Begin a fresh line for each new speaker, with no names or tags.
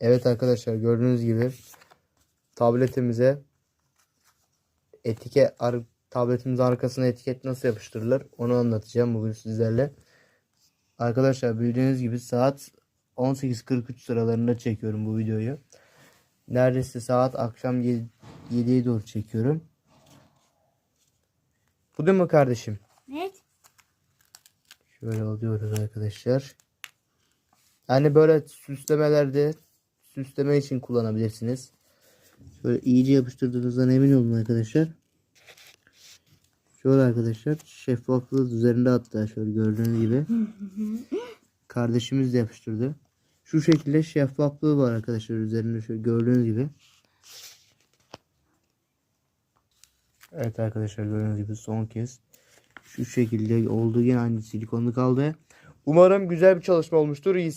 Evet arkadaşlar gördüğünüz gibi tabletimize etiket ar, tabletimizin arkasına etiket nasıl yapıştırılır onu anlatacağım bugün sizlerle. Arkadaşlar bildiğiniz gibi saat 18.43 sıralarında çekiyorum bu videoyu. Neredeyse saat akşam 7'ye doğru çekiyorum. Bu değil mi kardeşim?
Evet.
Şöyle alıyoruz arkadaşlar. Yani böyle süslemelerde süsleme için kullanabilirsiniz. Şöyle iyice yapıştırdığınızdan emin olun arkadaşlar. Şöyle arkadaşlar şeffaflığı üzerinde hatta şöyle gördüğünüz gibi. Kardeşimiz de yapıştırdı. Şu şekilde şeffaflığı var arkadaşlar üzerinde şöyle gördüğünüz gibi. Evet arkadaşlar gördüğünüz gibi son kez şu şekilde olduğu yine aynı silikonlu kaldı. Umarım güzel bir çalışma olmuştur. İyi.